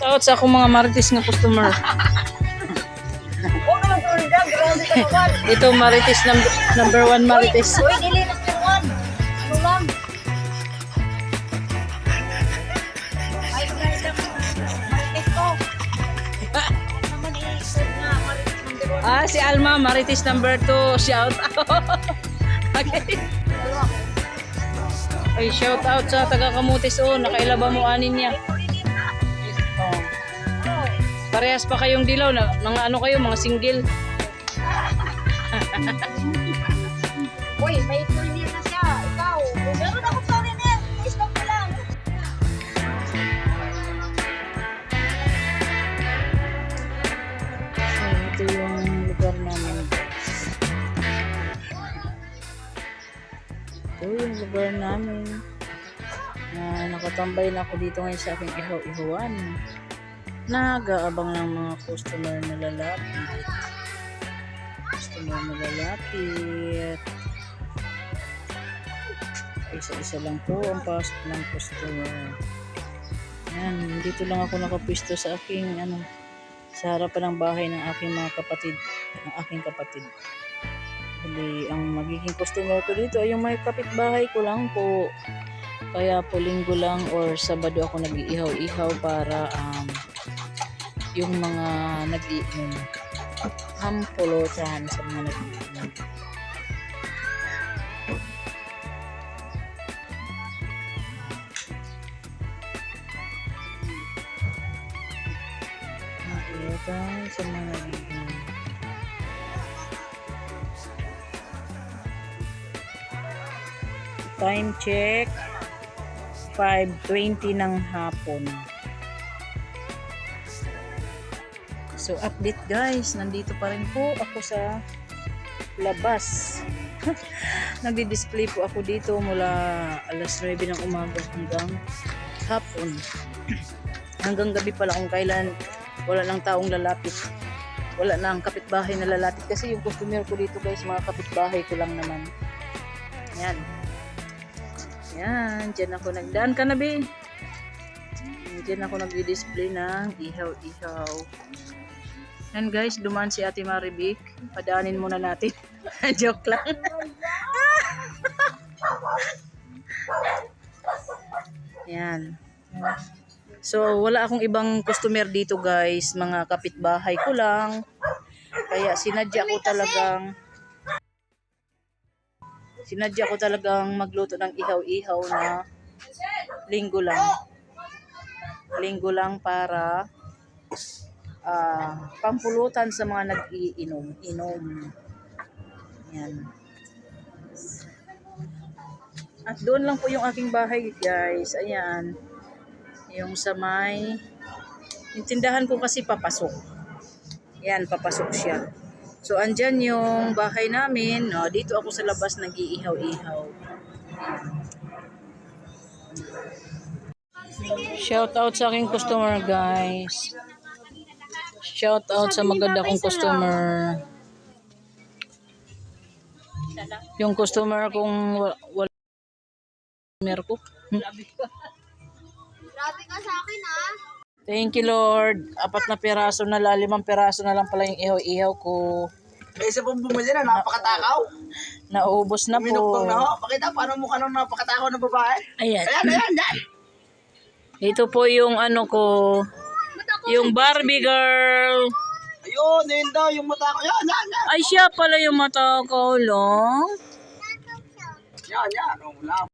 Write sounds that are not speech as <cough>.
Shout out sa akong mga marites nga customer. <laughs> Ito marites number, number one marites. Uy, dili one. Ano lang? Ay, guys, lang. Marites ko. Naman i-serve na marites number one. Ah, si Alma, marites number two. Shout out. <laughs> okay. Ay, shout out sa taga Kamutis. Oh, nakailaba mo anin niya. Parehas pa kayong dilaw na mga ano kayo, mga single. <laughs> Uy, may tuloy na siya. Ikaw. Meron ako sorry na yan. Stop ka lang. So, ito yung lugar namin. Ito yung lugar namin. Na nakatambay na ako dito ngayon sa aking ihaw-ihawan. Nag-aabang ng mga customer na lalapit. Customer na lalapit. Isa-isa lang po ang pasok ng customer. Yan, dito lang ako nakapwisto sa aking ano, sa harapan ng bahay ng aking mga kapatid, ng aking kapatid. Bali, ang magiging customer ko dito ay yung may kapitbahay ko lang po. Kaya po linggo lang or sabado ako nag-iihaw-ihaw para um, yung mga nag-iinom hampulutan sa mga nag-iinom. Hampulutan sa mga nag-iinom. Time check 5.20 ng hapon. So update guys, nandito pa rin po ako sa labas. <laughs> Nagdi-display po ako dito mula alas 9 ng umaga hanggang hapon. hanggang gabi pala kung kailan wala lang taong lalapit. Wala na ang kapitbahay na lalapit kasi yung customer ko dito guys, mga kapitbahay ko lang naman. Yan. Yan, dyan ako nagdaan ka na be. Dyan ako nagdi-display ng ihaw-ihaw. Yan guys, dumaan si Ate Maribik. Padaanin muna natin. <laughs> Joke lang. Yan. So, wala akong ibang customer dito guys. Mga kapitbahay ko lang. Kaya sinadya ko talagang sinadya ko talagang magluto ng ihaw-ihaw na linggo lang. Linggo lang para ah, pampulutan sa mga nag-iinom. Inom. Yan. At doon lang po yung aking bahay, guys. Ayan. Yung sa may... Yung tindahan ko kasi papasok. Yan, papasok siya. So, andyan yung bahay namin. No, dito ako sa labas nag-iihaw-ihaw. Shout out sa aking customer, guys. Shout out sa maganda kong customer. Yung customer kong wa- wala customer ko. Grabe ka sa akin, ha? Thank you, Lord. Apat na piraso na lang, limang piraso na lang pala yung ihaw-ihaw ko. May isa pong bumili na, napakatakaw. Naubos na Minuktong na po. ho. Pakita, paano mukha nung napakatakaw ng babae? Ayan. Ayan, ayan, ayan. Ito po yung ano ko, yung Barbie girl. Ayun, ayun daw, yung mata ko. Yan, yan, yan. Ay, siya pala yung mata ko, long. Yan, yan. Oh, wala